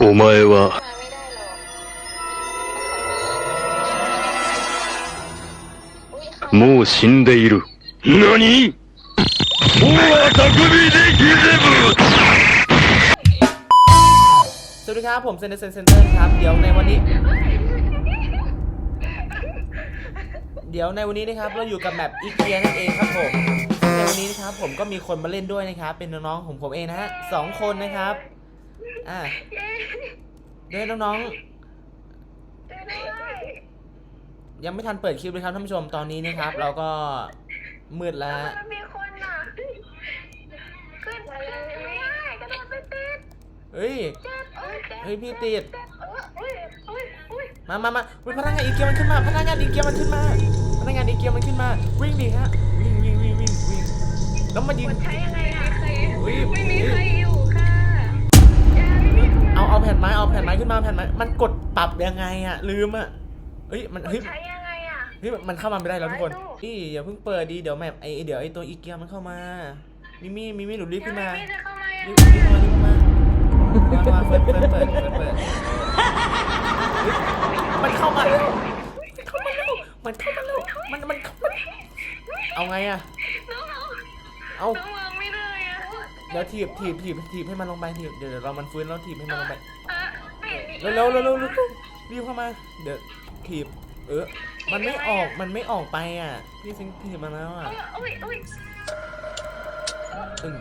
お前は มาไม่ได้หรอกอุ๊ยเขา もう死んでいる。何大は匠でギゼブ สวัสดีครับผมเซนเตอร์เซนเตอร์ครับ เดี๋ยวในวันนี้ เดี๋ยวในวันนี้นะครับเราอยู่กับแมปอีเกียนั่นเองครับผมซึ่งในวันนี้นะครับผมก็มีคนมาเล่นด้วยนะครับ เป็นน้องๆของผมเองนะฮะสองคนนะครับ อ่าด้วยน้องๆยังไม่ทันเปิดคลิปเลยครับท่านผู้ชมตอนนี้นะครับ เราก็มืดแล้วฮะมันมีคนอะ ขึ้นไปเลยไม่ได้กระโดดไปติดเฮ้ย เจ็บเอ้ยเจ็บเฮ้ยพี่ติด เจ็บเอออุ้ยอุ้ยอุ้ยมามามาอุ๊ยพนักงานอีเกียมันขึ้นมา พนักงานอีเกียมันขึ้นมา พนักงานอีเกียมันขึ้นมา วิ่งดิฮะ วิ่งวิ่งวิ่งวิ่งวิ่งแล้วมายิงใช้ยังไงอะใครอุ๊ย ไม่มีใครอ ผ่นไม้เอาแผ่นไม้ขึ้นมาแผ่นไม้มันกดปรับยังไงอะลืมอะเฮ้ยมันเฮ้ยใช้ยังไงอะ เฮ้ยมันเข้ามาไม่ได้แล้วทุกคนไม้ตู้นี่อย่าเพิ่งเปิดดีเดี๋ยวแมปไอเดี๋ยวไอตัวอีเกียมันเข้ามามิมี่มิมี่หนูรีบขึ้นมายังไงจะเข้ามายังรีบไงรีบเข้ามารีบเข้ามามามาเปิดเปิดเปิดเปิดเปิดเฮ้ยมันเข้ามาแล้วมันเข้ามาแล้วมันเข้ามาแล้วมันมันเข้ามาเอาไงอะน้องน้องเอาน้องวางไม่ได้อะเดี๋ยวถีบถีบถีบถีบให้มันลงไปถีบเดี๋ยวเดี๋ยวเรามันฟื้นแล้วถีบให้มันลงไปอะไม่ เห็นอีกเร็วเร็วเร็วเร็วเร็วรีบเข้ามา เดี๋ยวถีบเออ มันไม่ออกมันไม่ออกไปอะ พี่ซิงถีบมาแล้วอะอุ้ยอุ้ยตึง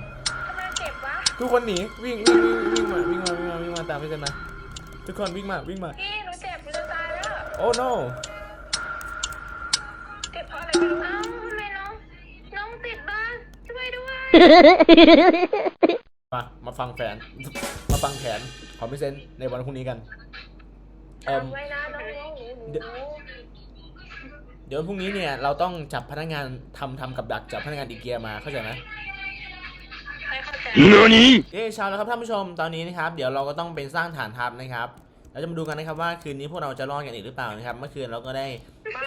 ทำไมเจ็บวะทุกคนหนีวิ่งวิ่งวิ่งวิ่งมาวิ่งมาวิ่งมาวิ่งมาตามพี่กันมาทุกคนวิ่งมาวิ่งมาพี่หนูเจ็บหนูจะตายแล้วโอ้ no เจ็บเพราะอะไรไม่รู้เอ้าทำไมน้องน้องติดบ้านช่วยด้วยมามาฟังแผน มาฟังแผนของพี่เซนในวันพรุ่งนี้กันเอิ่มจำไว้นะน้องหนูหนูหนูเดี๋ยวเดี๋ยวพรุ่งนี้เนี่ยเราต้องจับพนักงานทำทำกับดักจับพนักงานอีเกียมาเข้าใจไหมไม่เข้าใจ何เอ้เช้าแล้วครับท่านผู้ชมตอนนี้นะครับเดี๋ยวเราก็ต้องเป็นสร้างฐานทัพนะครับเราจะมาดูกันนะครับว่าคืนนี้พวกเราจะรอดกันอีกหรือเปล่านะครับ เมื่อคืนเราก็ได้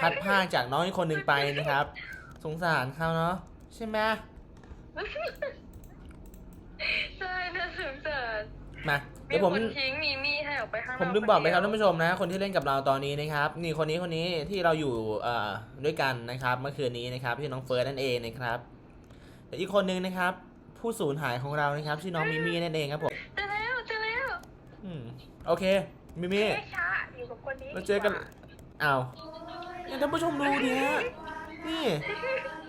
พัดผ้าจากน้องอีกคนหนึ่งไปนะครับ สงสารเขาเนาะใช่ไหมใช่น่าสงสาร มามีเดี๋ยวผมคนทิ้งมีมี่ให้ออกไปข้างนอกผมลืมบอกไปครับนท่านเดียวผู้ชมนะ คนที่เล่นกับเราตอนนี้นะครับ นี่คนนี้คนนี้ที่เราอยู่เอ่อด้วยกันนะครับ เมื่อคืนนี้นะครับที่น้องเฟิร์สนั่นเองนะครับแต่อีกคนนึงนะครับ ผู้สูญหายของเรานะครับชื่อน้องมิมี่นั่นเองครับผมเจอแล้วเจอแล้วอืมโอเคมิมี่ไม่ช้าอยู่กับคนนี้เราเจอกันอ้าวเนี่ยท่านผู้ชมดูดิฮะนี่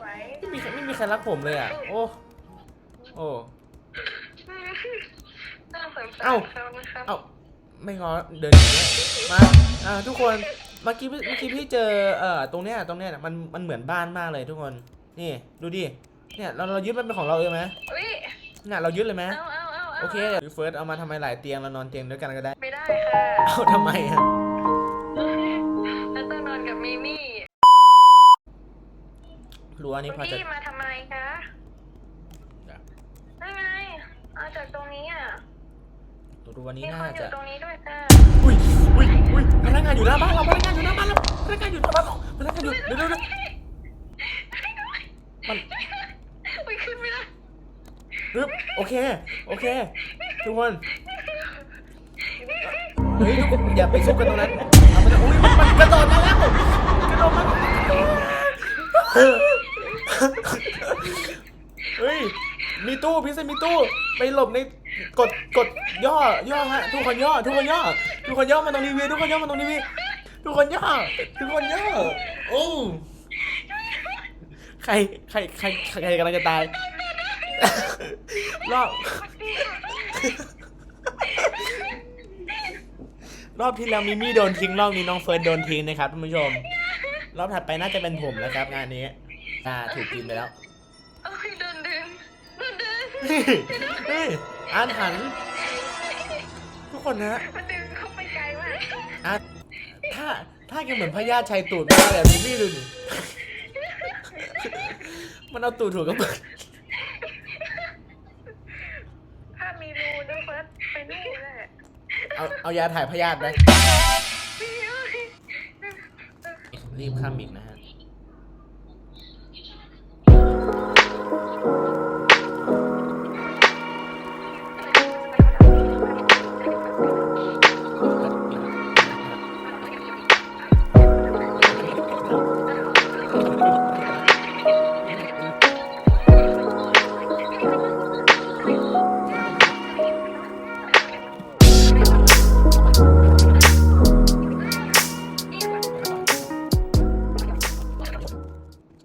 ไว้ไม่มีใครไม่มีใครรักผมเลยอะโอ้โอ้ น่าสงสารเอ้า เขานะครับ เอ้าไม่งอเดินอย่างเงี้ยมาอ่าทุกคนเมื่อกี้พี่เมื่อกี้พี่เจอเอ่อตรงเนี้ยตรงเนี้ยมันมันเหมือนบ้านมากเลยทุกคนนี่ดูดิเนี่ยเราเรายึดมันเป็นของเราเลยไหมอุ้ยน่ะเรายึดเลยไหมเอาเอาเอาาโอเคเดี๋ยวเฟิร์สเอามาทำไมหลายเตียงเรานอนเตียงด้วยกันก็ได้ไม่ได้ค่ะเอ้าทำไมอะแล้วต้องนอนกับมิมี่รั้วนี้พอคุณจะ พี่มาทำไมคะได้ไงเอาจากตรงนี้อะ รั้วนี้มีคน่านอยู่จะตรงนี้ด้วยค่ะอุ้ยอุ้ยอุ้ยพนักงานอยู่หน้าบ้านเราพนักงานอยู่หน้าบ้านเราพนักงานอยู่หน้าบ้านเราพนักงานอยู่เดี๋ยวเดี๋ยวเดี๋ยวมันอุ้ยขึ้นไม่ได้ปึ๊บโอเค โอเค ทุกคนเฮ้ยทุกคนอย่าไปซุกกันตรงนั้นเอามันอุ้ยมันมันกระโดดมาแล้วกระโดดมาเฮ้ยมีตู้พี่เซนมีตู้ไปหลบใน กดกดย่อย่อฮะทุกคนย่อ ทุกคนย่อ ทุกคนย่อมาตรงนี้วีทุกคนย่อมาตรงนี้วีทุกคนย่อ ทุกคนย่อโอ้ใครใครใครใครกำลังจะตายรอบรอบที่แล้วมิมี่โดนทิ้งรอบนี้น้องเฟิร์นโดนทิ้งนะครับท่านผู้ชม รอบถัดไปน่าจะเป็นผมแล้วครับงานนี้อ่าถูกกินไปแล้วโอ้ยโด นดึงโดนดึงเฮ้ยอ่านหัน ทุกคนนะมันดึงเข้าไปไกลมากอ่านถ้าถ้าแกเหมือนพญาติชัยตูดมากเลยมิมี่ดูดิมันเอาตูดถูกกับมันถ้ามีรูด้วยเฟิร์สไปนู่นแหละเอาเอายาถ่ายพยาธิไหมพี่เอ้ยรีบข้ามอีกนะฮะ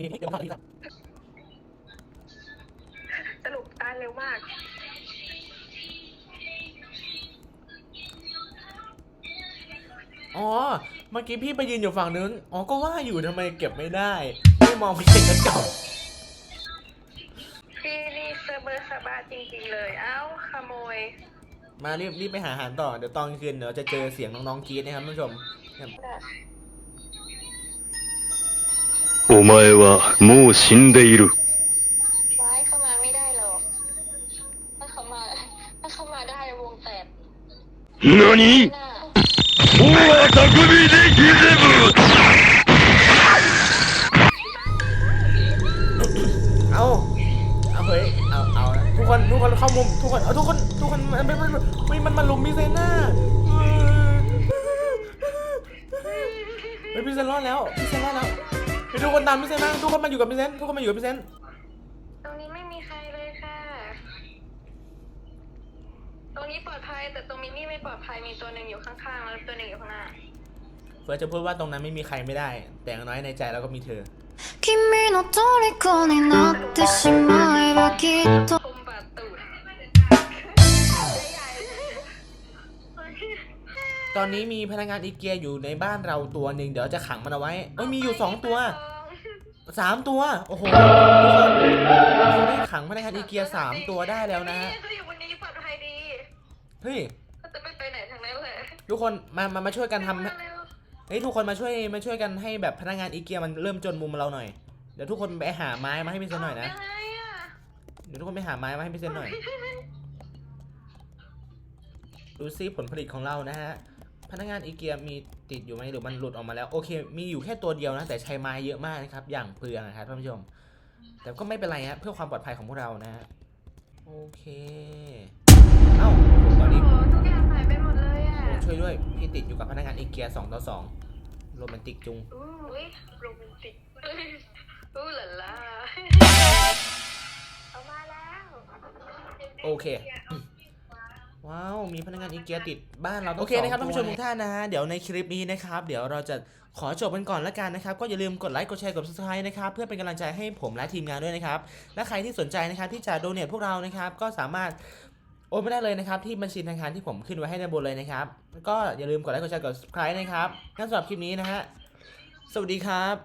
นี่นี่เดี๋ยวมาที่ครับสรุปตายเร็วมาก อ๋อ เมื่อกี้พี่ไปยืนอยู่ฝั่งนู้น อ๋อ ก็ว่าอยู่ทำไมเก็บไม่ได้พี่มองไปเห็นกระจกพี่นี่เซอร์เบอร์สบายจริงๆเลย เอ้าขโมย มารีบรีบไปหาอาหารต่อ เดี๋ยวตอนคืนเดี๋ยวจะเจอเสียงน้องๆกรี๊ดนะครับท่านผู้ชม お前はもう死んでいる。 ว้ายเข้ามาไม่ได้หรอกถ้าเขามา ถ้าเขามาได้วงแตก 何 หน้า 大匠でギゼブ เอาเอาเฮ้ย เอา เอาละทุกคน ทุกคนเข้ามุม ทุกคน เอาทุกคน ทุกคนมันมันมันมันมันมาลุมพี่เซนน่าเฮ้ยพี่เซนรอดแล้ว พี่เซนรอดแล้ว ไปทุกคนตามพี่เซนมาทุกคนมาอยู่กับพี่เซน ทุกคนมาอยู่กับพี่เซน ตรงนี้ไม่มีใครเลยค่ะ ตรงนี้ปลอดภัย แต่ตรงมินี่ไม่ปลอดภัย มีตัวหนึ่งอยู่ข้างๆ แล้วตัวหนึ่งอยู่ข้างหน้า เฟิร์สจะพูดว่าตรงนั้นไม่มีใครไม่ได้ แต่อย่างน้อยในใจเราก็มีเธอ 君の虜になってしまえばきっと ตอนนี้มีพนักงานอีเกียอยู่ในบ้านเราตัวหนึ่งเดี๋ยวจะขังมันเอาไว้เอ้ยมีอยู่สองตัวสามตัว โอ้โหทุกคนเราได้ขังพนักงานอีเกียสามตัวได้แล้วนะฮะเขาอยู่บนนี้ปลอดภัยดีเฮ้ยเขาจะไปไปไหนทางนั้นเลยทุกคนมามามาช่วยกันทำมาเร็วเฮ้ยทุกคนมาช่วยมาช่วยกันให้แบบพนักงานอีเกียมันเริ่มจนมุมเราหน่อยเดี๋ยวทุกคนไปหาไม้มาให้พี่เซนหน่อยนะยังไงอะเดี๋ยวทุกคนไปหาไม้มาให้พี่เซนหน่อยดูซิผลผลิตของเรานะฮะ พนักงานอีเกียมีติดอยู่ไหมหรือมันหลุดออกมาแล้วโอเค มีอยู่แค่ตัวเดียวนะ แต่ใช้ไม้เยอะมากนะครับ อย่างเปลืองนะครับท่านผู้ชม แต่ก็ไม่เป็นไรฮะเพื่อความปลอดภัยของพวกเรานะฮะโอเค เอ้าตอนนี้โอ้โหทุกอย่างหายไปหมดเลยอะโอ้ช่วยด้วยพี่ติดอยู่กับพนักงานอีเกียสองต่อสองโรแมนติกจุงอุ้ยโรแมนติกอู้หล่าล่าเอามาแล้ว โอเค ว้าว มีพนักงานอีเกียติดบ้านเราโอเคนะครับท่านผู้ชมทุกท่านนะฮะเดี๋ยวในคลิปนี้นะครับ เดี๋ยวเราจะขอจบกันก่อนละกันนะครับ ก็อย่าลืมกดไลค์กดแชร์กด subscribe นะครับ เพื่อเป็นกำลังใจให้ผมและทีมงานด้วยนะครับ และใครที่สนใจนะครับที่จะโดเนทพวกเรานะครับ ก็สามารถโอนไปได้เลยนะครับ ที่บัญชีธนาคารที่ผมขึ้นไว้ให้ด้านบนเลยนะครับก็อย่าลืมกดไลค์กดแชร์กด subscribe นะครับงั้นสำหรับคลิปนี้นะฮะสวัสดีครับ